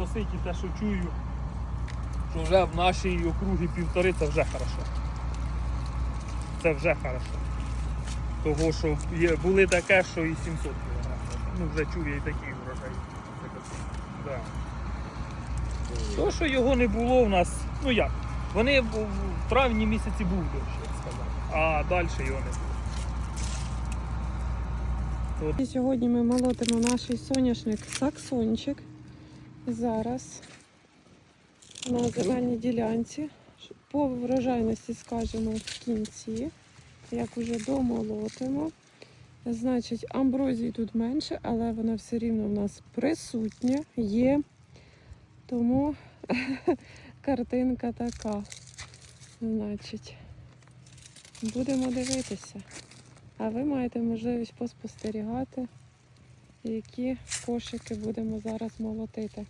косить і те, що чую, що вже в нашій округі півтори це вже хорошо. Це вже хорошо. Того, що є, були таке, що і 700 кг. Ну вже чув я і такі врожаї. Да. То, що його не було в нас, ну як? Вони в травні місяці був дощ, як сказав, а далі його не було. Сьогодні ми молотимо наш соняшник саксончик. Зараз на земельній ділянці. По врожайності скажемо в кінці, як уже домолотимо. Значить, амброзії тут менше, але вона все рівно в нас присутня, є. Тому картинка така. Значить, будемо дивитися. А ви маєте можливість поспостерігати, які кошики будемо зараз молотити.